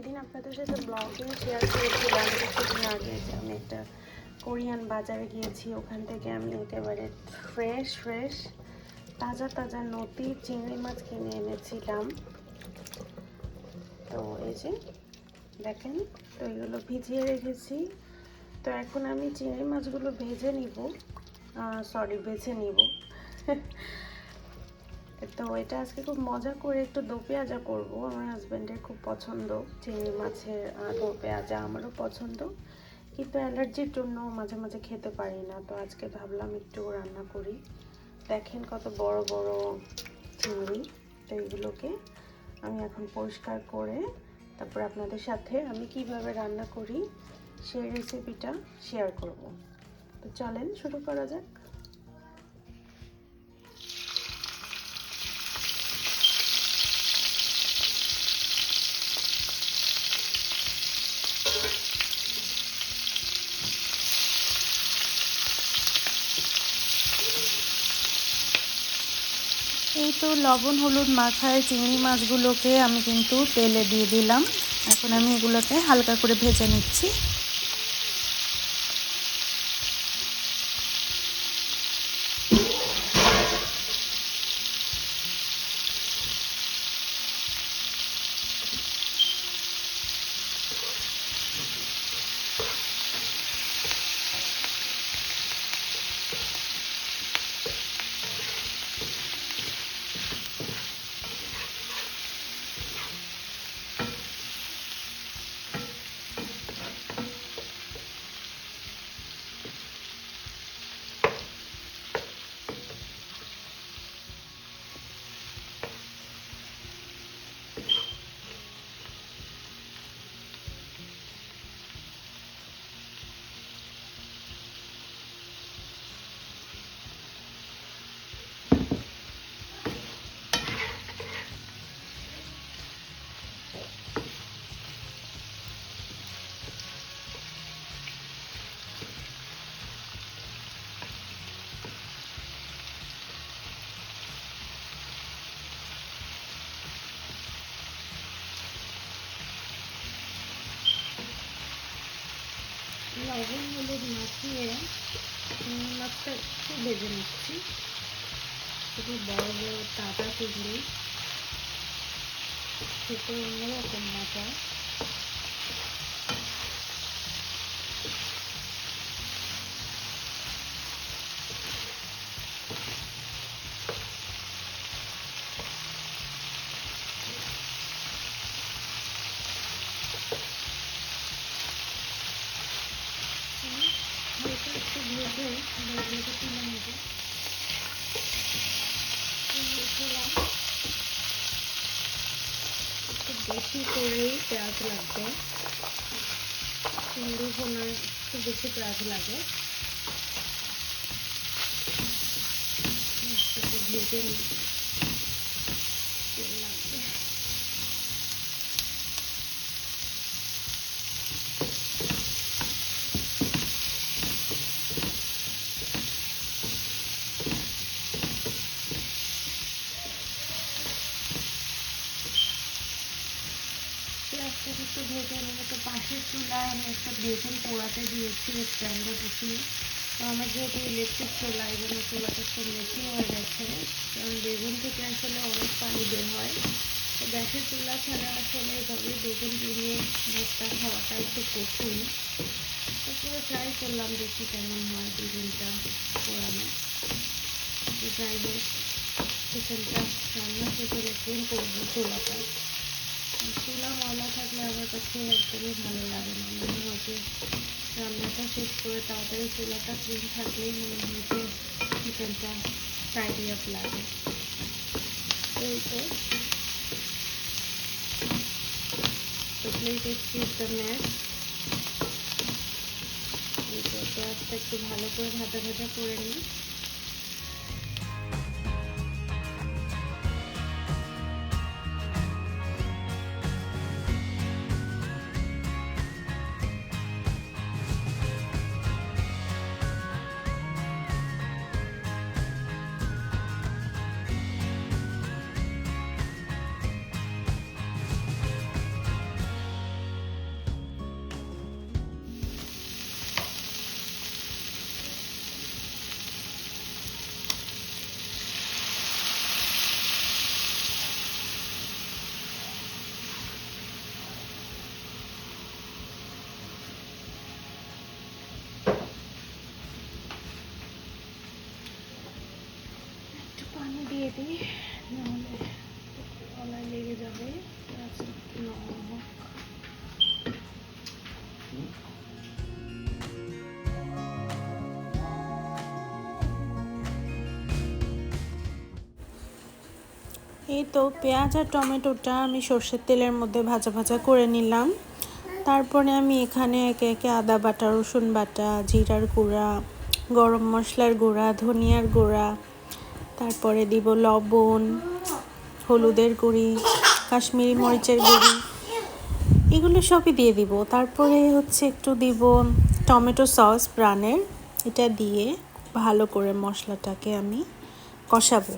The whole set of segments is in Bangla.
আপনাদের সাথে ব্লগে শেয়ার করেছিলাম কিছুদিন আগে যে আমি একটা কোরিয়ান বাজারে গিয়েছি, ওখান থেকে আমি একেবারে ফ্রেশ ফ্রেশ তাজা তাজা নদী, চিংড়ি মাছ কিনে এনেছিলাম তো এই যে, দেখেন, তো এগুলো ভিজিয়ে রেখেছি। তো এখন আমি চিংড়ি মাছগুলো ভেজে নিব সরি বেছে নিব। তো এটা আজকে খুব মজা করে একটু দো পেঁয়াজা করব। আমার হাজব্যান্ডের খুব পছন্দ, চিংড়ি মাছের দো পেঁয়াজা আমারও পছন্দ। কিন্তু অ্যালার্জির জন্য মাঝে মাঝে খেতে পারি না, তো আজকে ভাবলাম একটু রান্না করি। দেখেন কত বড় বড় চিংড়ি, তো এইগুলোকে আমি এখন পরিষ্কার করে তারপর আপনাদের সাথে আমি কীভাবে রান্না করি সেই রেসিপিটা শেয়ার করব। তো চলেন শুরু করা যাক। এই তো লবণ, হলুদ মাখায় চিংড়ি মাছগুলোকে আমি কিন্তু তেলে দিয়ে দিলাম। এখন আমি এগুলোকে হালকা করে ভেজে নিচ্ছি। লবণ, হলুদ মাখিয়ে মাছটা একটু ভেজে নিচ্ছি। খুবই বড় বড় তাজা টুকরি খেতে অন্যরকম মজা হালকা একটু ভেজে ভেজে তুলে নেব দিলাম একটু বেশি করেই পেঁয়াজ লাগবে চিংড়ি ভোনায় একটু বেশি পেঁয়াজ লাগে একটু ভেজে নিই তেল লাগবে পেঁয়াজটাকে একটু ভেজে নেব তো পাশের চুলায় আমি একটা পোড়াতে দিয়েছি স্ট্যান্ডে বসিয়ে তো আমার যেহেতু ইলেকট্রিক চুলা, এই জন্য চুলাটা একটু বেশি হয়ে গেছে। কারণ বেগুন থেকে আসলে অনেক পানি বের হয়। তো গ্যাসের চুলা ছাড়া আসলে এভাবে বেগুন পুড়িয়ে ভর্তা খাওয়াটা একটু কঠিন। তো পুরো ট্রাই করলাম দেখি কেমন হয় বেগুনটা পোড়ানো। যাই হোক চিকেনটা রান্না শেষে রেখে করব চুলাটা। চুলা ময়লা থাকলে আমার কাছে একদমই ভালো লাগে না। মনে হয় রান্নাটা শেষ করে তাড়াতাড়ি চুলাটা ক্লিন থাকলেই মনে হয় চিকেনটা টাইডি আপ লাগে। এই তো। প্লিজ দ্য ম্যাচ এই একটু ভালো করে ভাজা ভাজা করে নিই। পানি দিয়ে দিই, নাহলে গলায় লেগে যাবে। আচ্ছা এই তো পেঁয়াজ আর টমেটোটা আমি সর্ষের তেলের মধ্যে ভাজা ভাজা করে নিলাম। তারপরে আমি এখানে একে একে আদা বাটা, রসুন বাটা, জিরার গুঁড়া, গরম মশলার গুঁড়া, ধনিয়ার গুঁড়া তারপরে দিব লবণ, হলুদের গুঁড়ি, কাশ্মীরি মরিচের গুঁড়ি। এগুলো সবই দিয়ে দিব। তারপরে হচ্ছে একটু দিব টমেটো সস প্রাণের এটা দিয়ে ভালো করে মশলাটাকে আমি কষাবো।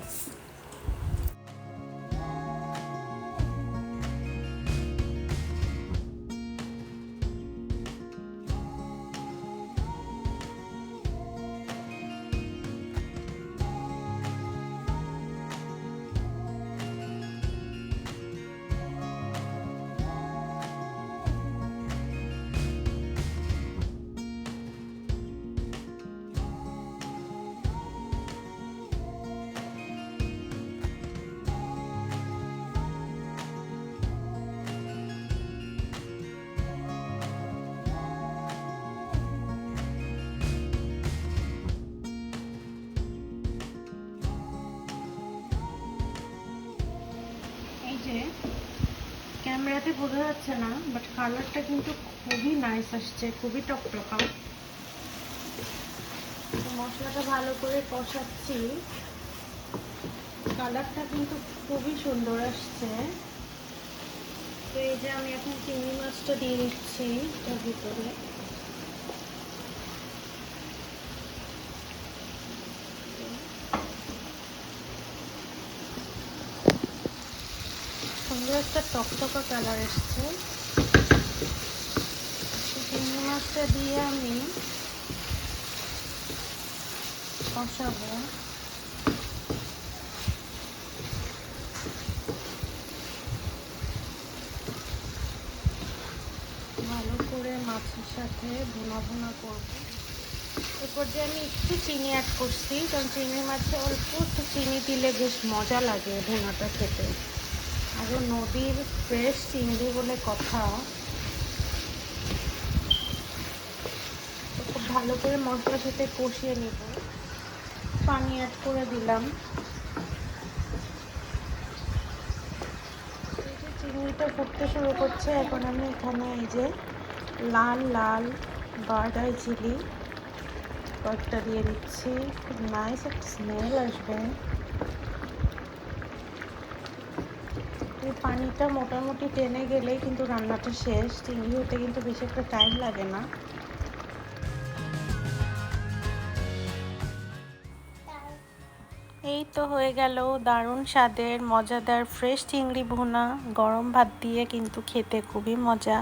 ক্যামেরাতে বোঝা যাচ্ছে না বাট কালারটা কিন্তু খুবই নাইস আসছে, খুবই টকটকা। মশলাটা ভালো করে কষাচ্ছি। কালারটা কিন্তু খুবই সুন্দর আসছে। তো এই যে আমি এখন চিংড়ি মাছটা দিয়ে দিচ্ছি ভিতরে। সুন্দর একটা টকটকা কালার এসছে। চিংড়ি মাছটা দিয়ে আমি কষাবো। ভালো করে মাছের সাথে ভুনা ভুনা করব। এরপর যে আমি একটু চিনি অ্যাড করছি, কারণ চিংড়ি মাছে অল্প একটু চিনি দিলে বেশ মজা লাগে ভুনাটা খেতে। আরও নদীর ফ্রেশ চিংড়ি বলে কথা। খুব ভালো করে মশলার সাথে কষিয়ে নিব। পানি অ্যাড করে দিলাম। চিংড়িটা ফুটতে শুরু করছে, এখন আমি এখানে এই যে লাল লাল বার্ড আই চিলি। কয়েকটা দিয়ে দিচ্ছি। খুব নাইস একটা স্মেল আসবে। এই পানিটা মোটামুটি টেনে গেলেই কিন্তু রান্নাটা শেষ। চিংড়ি হতে কিন্তু বেশি একটা টাইম লাগে না। এই তো হয়ে গেল দারুণ স্বাদের, মজাদার ফ্রেশ চিংড়ি ভুনা। গরম ভাত দিয়ে কিন্তু খেতে খুবই মজা।